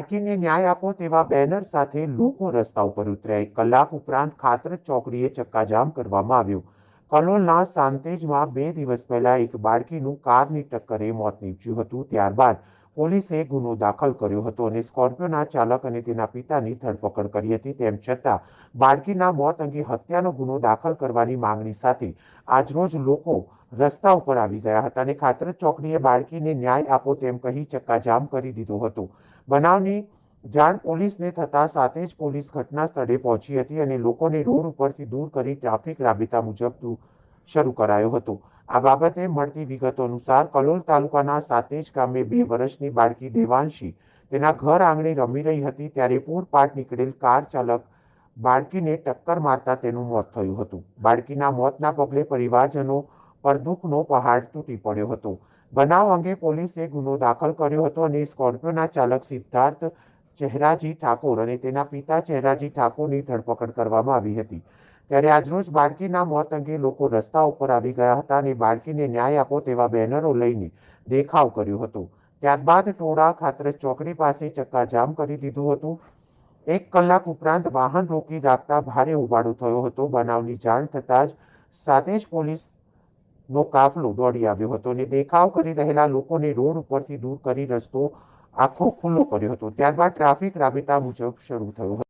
બાળકીને ન્યાય આપો તેવા બેનર સાથે લોકો રસ્તા ઉપર ઉતર્યા. એક કલાક ઉપરાંત ખાતર ચોકડીએ ચક્કાજામ કરવામાં આવ્યું. કલોલના સાંતેજમાં બે દિવસ પહેલા એક બાળકીનું કારની ટક્કરે મોત નીપજ્યું હતું. ત્યારબાદ પોલીસે ગુનો દાખલ કર્યો હતો અને સ્કોર્પિયોના ચાલક અને તેના પિતાની ધરપકડ કરી હતી. તેમ છતાં બાળકીના મોત અંગે હત્યાનો ગુનો દાખલ કરવાની માંગણી સાથે આજરોજ લોકો રસ્તા ઉપર આવી ગયા હતા અને ખાતર ચોકડીએ બાળકીને ન્યાય આપો તેમ કહી ચક્કાજામ કરી દીધો હતો. બનાવની જાણ પોલીસને થતાં સાથે જ પોલીસ ઘટના સ્થળે પહોંચી હતી અને લોકોને રોડ ઉપરથી દૂર કરી ટ્રાફિક રાબેતા મુજબ શરૂ કરાયો હતો. આ બાબતે મળતી વિગતો અનુસાર કલોલ તાલુકાના સાતેજ ગામે બે વર્ષની બાળકી દેવાંશી તેના ઘર આંગણે રમી રહી હતી ત્યારે પૂરપાટ નીકળેલ કાર ચાલક બાળકીને ટક્કર મારતા તેનું મોત થયું હતું. બાળકીના મોતના પગલે પરિવારજનો દુઃખનો પહાડ તૂટી પડ્યો હતો. બનાવ અંગે પોલીસે ગુનો દાખલ કર્યો હતો અને સ્કોર્પિયોના ચાલક સિદ્ધાર્થ ચહેરાજી ઠાકોર અને તેના પિતા ચહેરાજી ઠાકોરની ધરપકડ કરવામાં આવી હતી. ત્યારે આજરોજ બાળકીના મોત અંગે લોકો રસ્તા ઉપર આવી ગયા હતા અને બાળકીને ન્યાય આપો તેવા બેનરો લઈને દેખાવ કર્યો હતો. ત્યારબાદ ટોળા ખાતર ચોકડી પાસે ચક્કાજામ કરી દીધું હતું. એક કલાક ઉપરાંત વાહન રોકી રાખતા ભારે ઉબાડો થયો હતો. બનાવની જાણ થતાં જ સાથે જ પોલીસનો કાફલો દોડી આવ્યો હતો અને દેખાવ કરી રહેલા લોકોને રોડ ઉપરથી દૂર કરી રસ્તો આખો ખુલ્લો કર્યો હતો ત્યારબાદ ટ્રાફિક રાબેતા મુજબ શરૂ થયો હતો.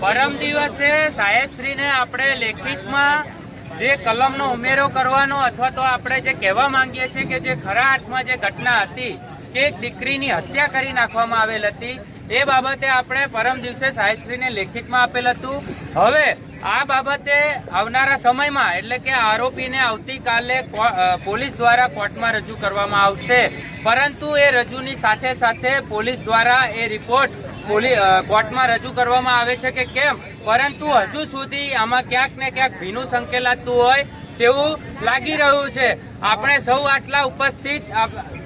પરમ દિવસે સાહેબશ્રીને આપણે લેખિતમાં જે કલમનો ઉમેરો કરવાનો અથવા તો આપણે જે કહેવા માંગીએ છીએ કે જે ખરા અર્થમાં જે ઘટના હતી કે એક દીકરીની હત્યા કરી નાખવામાં આવેલ હતી, એ બાબતે આપણે પરમ દિવસે સાહેબશ્રીને લેખિતમાં આપેલ હતું. હવે આ બાબતે આવનારા સમયમાં, એટલે કે આરોપીને આવતીકાલે પોલીસ દ્વારા કોર્ટમાં રજૂ કરવામાં આવશે. પરંતુ એ રજૂની સાથે સાથે પોલીસ દ્વારા એ રિપોર્ટ કોર્ટમાં રજૂ કરવામાં આવે છે કે કેમ? પરંતુ હજુ સુધી આમાં ક્યાંક ને ક્યાંક ભીનું સંકેલાતું હોય તેવું લાગી રહ્યું છે. આપણે સૌ આટલા ઉપસ્થિત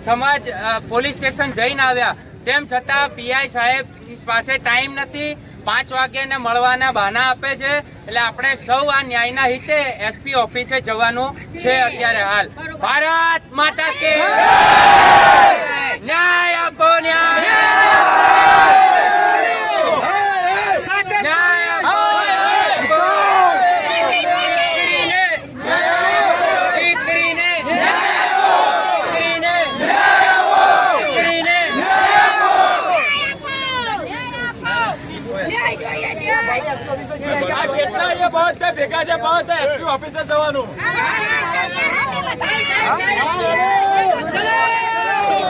સમાજ પોલીસ સ્ટેશન જઈને આવ્યા. તેમ છતાં પીઆઈ સાહેબ પાસે ટાઈમ નથી. પાંચ વાગ્યાને મળવાના બહાના આપે છે. એટલે આપણે સૌ આ ન્યાયના હિતે એસપી ઓફિસે જવાનું છે અત્યારે હાલ. ભારત માતા કે ભેગા છે બસ ઓફિસે જવાનું